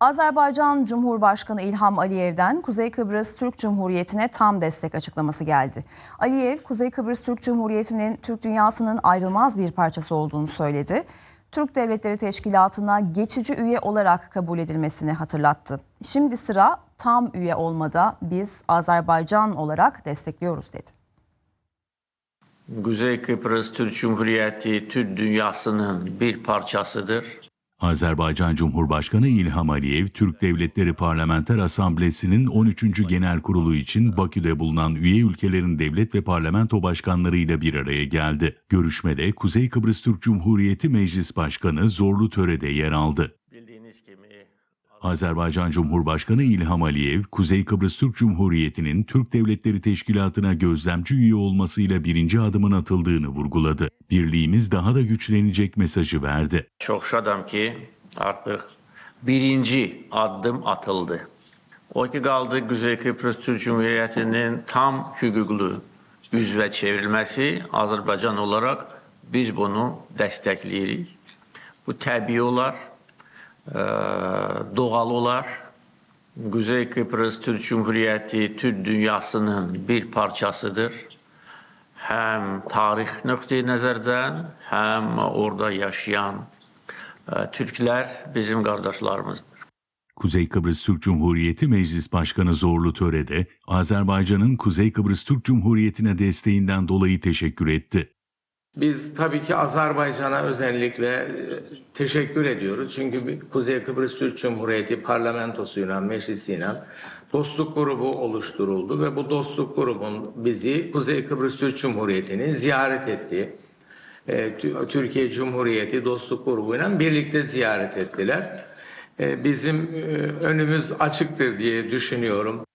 Azerbaycan Cumhurbaşkanı İlham Aliyev'den Kuzey Kıbrıs Türk Cumhuriyeti'ne tam destek açıklaması geldi. Aliyev, Kuzey Kıbrıs Türk Cumhuriyeti'nin Türk dünyasının ayrılmaz bir parçası olduğunu söyledi. Türk Devletleri Teşkilatı'na geçici üye olarak kabul edilmesini hatırlattı. Şimdi sıra tam üye olmada biz Azerbaycan olarak destekliyoruz dedi. Kuzey Kıbrıs Türk Cumhuriyeti Türk dünyasının bir parçasıdır. Azerbaycan Cumhurbaşkanı İlham Aliyev, Türk Devletleri Parlamenter Asamblesi'nin 13. Genel Kurulu için Bakü'de bulunan üye ülkelerin devlet ve parlamento başkanlarıyla bir araya geldi. Görüşmede Kuzey Kıbrıs Türk Cumhuriyeti Meclis Başkanı Zorlu Töre'de yer aldı. Azerbaycan Cumhurbaşkanı İlham Aliyev, Kuzey Kıbrıs Türk Cumhuriyeti'nin Türk Devletleri Teşkilatı'na gözlemci üye olmasıyla birinci adımın atıldığını vurguladı. Birliğimiz daha da güçlenecek mesajı verdi. çok şadam ki artık birinci adım atıldı. O ki kaldı Kuzey Kıbrıs Türk Cumhuriyeti'nin tam hüquqlu üzvə çevrilmesi Azerbaycan olarak biz bunu destekleyirik. Bu təbii olar, doğal olar. Kuzey Kıbrıs Türk Cumhuriyeti Türk dünyasının bir parçasıdır. Hem tarih nöqteyi nəzərdən, hem orada yaşayan e, Türkler bizim kardeşlerimizdir. Kuzey Kıbrıs Türk Cumhuriyeti Meclis Başkanı Zorlu Töre'de Azerbaycan'ın Kuzey Kıbrıs Türk Cumhuriyeti'ne desteğinden dolayı teşekkür etti. Biz tabii ki Azerbaycan'a özellikle e, teşekkür ediyoruz. Çünkü Kuzey Kıbrıs Türk Cumhuriyeti parlamentosuyla, meclisiyle dostluk grubu oluşturuldu ve bu dostluk grubun bizi Kuzey Kıbrıs Türk Cumhuriyeti'ni ziyaret etti. E, Tü- Türkiye Cumhuriyeti dostluk grubuyla birlikte ziyaret ettiler. E, Bizim önümüz açıktır diye düşünüyorum.